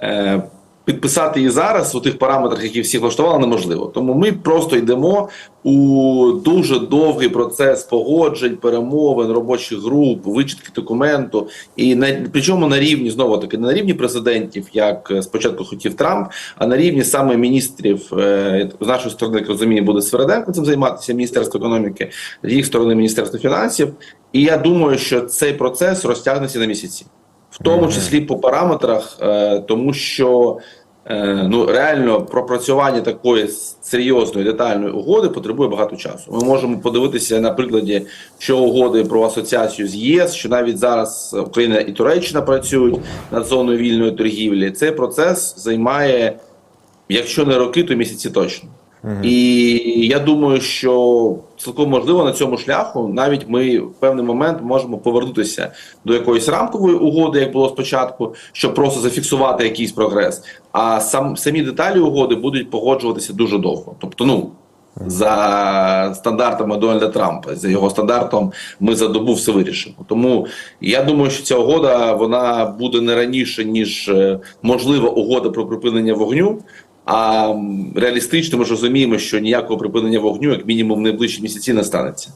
Е, Підписати її зараз у тих параметрах, які всі влаштували, неможливо. Тому ми просто йдемо у дуже довгий процес погоджень, перемовин, робочих груп, вичитки документу. І на причому на рівні знову таки не на рівні президентів, як е, спочатку хотів Трамп, а на рівні саме міністрів е, з нашої сторони, як розумію, буде Свереденко цим займатися, міністерство економіки, з їх сторони міністерство фінансів. І я думаю, що цей процес розтягнеться на місяці, в тому числі по параметрах, е, тому що. Е, Ну реально пропрацювання такої серйозної детальної угоди потребує багато часу. Ми можемо подивитися на прикладі, що угоди про асоціацію з ЄС, що навіть зараз Україна і Туреччина працюють над зоною вільної торгівлі. Цей процес займає, якщо не роки, то місяці точно. І я думаю, що цілком можливо на цьому шляху навіть ми в певний момент можемо повернутися до якоїсь рамкової угоди, як було спочатку, щоб просто зафіксувати якийсь прогрес. А сам самі деталі угоди будуть погоджуватися дуже довго. Тобто, ну за стандартами Дональда Трампа, за його стандартом, ми за добу все вирішимо. Тому я думаю, що ця угода вона буде не раніше ніж е, можлива угода про припинення вогню. А реалістично ми ж розуміємо, що ніякого припинення вогню, як мінімум, в найближчі місяці не станеться.